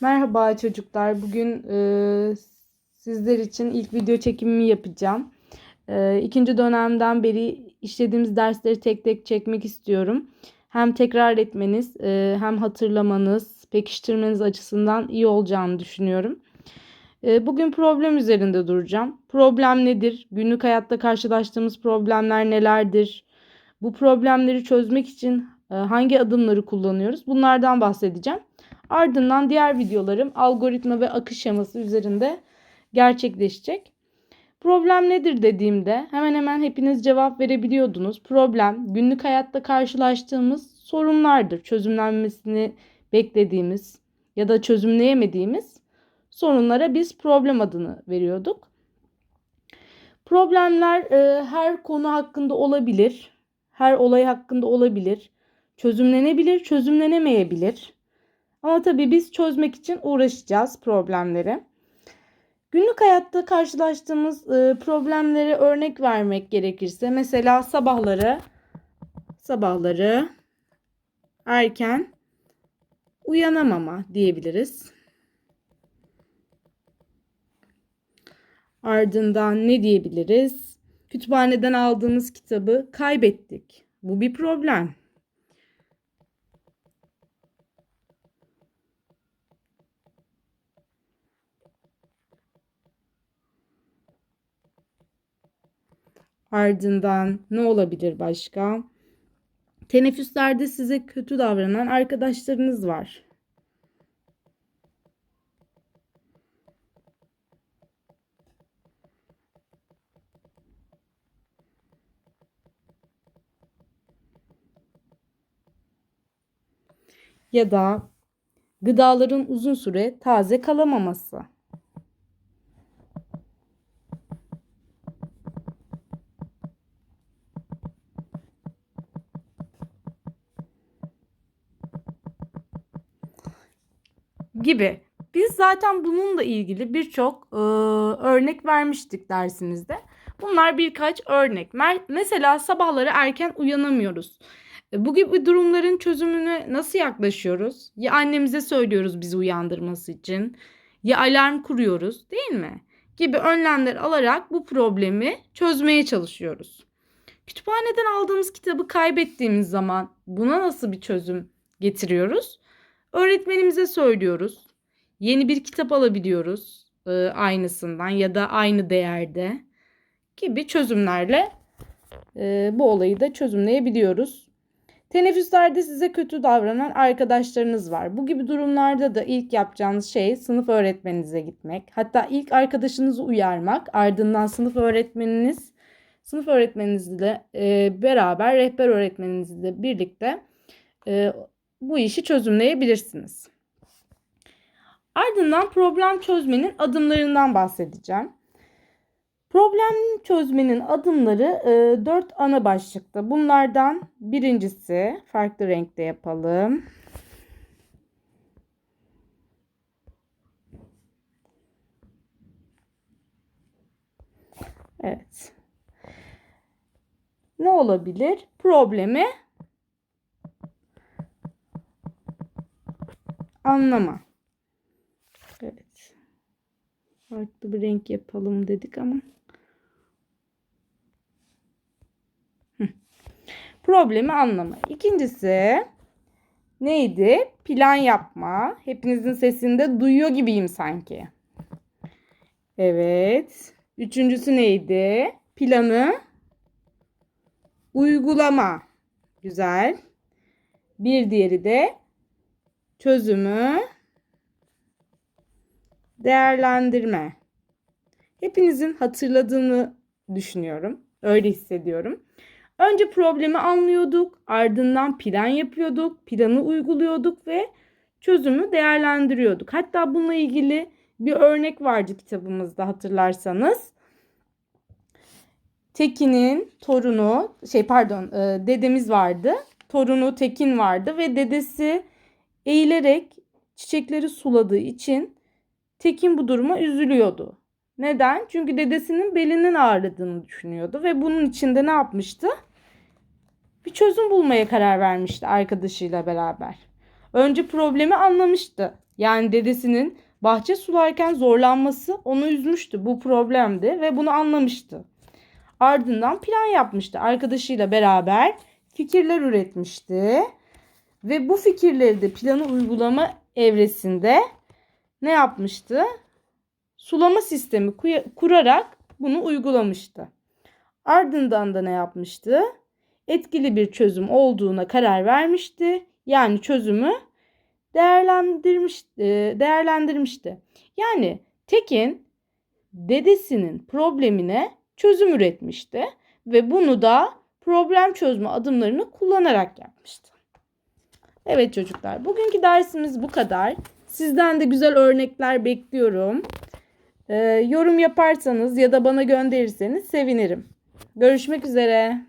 Merhaba çocuklar. Bugün e, sizler için ilk video çekimimi yapacağım. E, ikinci dönemden beri işlediğimiz dersleri tek tek çekmek istiyorum. Hem tekrar etmeniz e, hem hatırlamanız, pekiştirmeniz açısından iyi olacağını düşünüyorum. E, bugün problem üzerinde duracağım. Problem nedir? Günlük hayatta karşılaştığımız problemler nelerdir? Bu problemleri çözmek için e, hangi adımları kullanıyoruz? Bunlardan bahsedeceğim. Ardından diğer videolarım algoritma ve akış şeması üzerinde gerçekleşecek. Problem nedir dediğimde hemen hemen hepiniz cevap verebiliyordunuz. Problem günlük hayatta karşılaştığımız sorunlardır. Çözümlenmesini beklediğimiz ya da çözümleyemediğimiz sorunlara biz problem adını veriyorduk. Problemler e, her konu hakkında olabilir. Her olay hakkında olabilir. Çözümlenebilir, çözümlenemeyebilir. Ama tabii biz çözmek için uğraşacağız problemleri. Günlük hayatta karşılaştığımız e, problemlere örnek vermek gerekirse mesela sabahları sabahları erken uyanamama diyebiliriz. Ardından ne diyebiliriz? Kütüphaneden aldığımız kitabı kaybettik. Bu bir problem. Ardından ne olabilir başka? Teneffüslerde size kötü davranan arkadaşlarınız var. Ya da gıdaların uzun süre taze kalamaması. Gibi. Biz zaten bununla ilgili birçok e, örnek vermiştik dersimizde. Bunlar birkaç örnek. Mesela sabahları erken uyanamıyoruz. E, bu gibi durumların çözümüne nasıl yaklaşıyoruz? Ya annemize söylüyoruz bizi uyandırması için, ya alarm kuruyoruz, değil mi? Gibi önlemler alarak bu problemi çözmeye çalışıyoruz. Kütüphaneden aldığımız kitabı kaybettiğimiz zaman buna nasıl bir çözüm getiriyoruz? Öğretmenimize söylüyoruz. Yeni bir kitap alabiliyoruz e, aynısından ya da aynı değerde gibi çözümlerle e, bu olayı da çözümleyebiliyoruz. Teneffüslerde size kötü davranan arkadaşlarınız var. Bu gibi durumlarda da ilk yapacağınız şey sınıf öğretmeninize gitmek. Hatta ilk arkadaşınızı uyarmak, ardından sınıf öğretmeniniz, sınıf öğretmeninizle e, beraber rehber öğretmeninizle birlikte e, bu işi çözümleyebilirsiniz. Ardından problem çözmenin adımlarından bahsedeceğim. Problem çözmenin adımları e, 4 ana başlıkta. Bunlardan birincisi farklı renkte yapalım. Evet. Ne olabilir? Problemi anlama. Evet. Farklı bir renk yapalım dedik ama. Problemi anlama. İkincisi neydi? Plan yapma. Hepinizin sesinde duyuyor gibiyim sanki. Evet. Üçüncüsü neydi? Planı uygulama. Güzel. Bir diğeri de çözümü değerlendirme. Hepinizin hatırladığını düşünüyorum. Öyle hissediyorum. Önce problemi anlıyorduk, ardından plan yapıyorduk, planı uyguluyorduk ve çözümü değerlendiriyorduk. Hatta bununla ilgili bir örnek vardı kitabımızda hatırlarsanız. Tekin'in torunu, şey pardon, e, dedemiz vardı. Torunu Tekin vardı ve dedesi eğilerek çiçekleri suladığı için Tekin bu duruma üzülüyordu. Neden? Çünkü dedesinin belinin ağrıdığını düşünüyordu ve bunun için de ne yapmıştı? Bir çözüm bulmaya karar vermişti arkadaşıyla beraber. Önce problemi anlamıştı Yani dedesinin bahçe sularken zorlanması onu üzmüştü. Bu problemdi ve bunu anlamıştı. Ardından plan yapmıştı. Arkadaşıyla beraber fikirler üretmişti. Ve bu fikirleri de planı uygulama evresinde ne yapmıştı? Sulama sistemi kurarak bunu uygulamıştı. Ardından da ne yapmıştı? Etkili bir çözüm olduğuna karar vermişti. Yani çözümü değerlendirmiş e, değerlendirmişti. Yani Tekin dedesinin problemine çözüm üretmişti ve bunu da problem çözme adımlarını kullanarak yapmıştı. Evet çocuklar, bugünkü dersimiz bu kadar. Sizden de güzel örnekler bekliyorum. Ee, yorum yaparsanız ya da bana gönderirseniz sevinirim. Görüşmek üzere.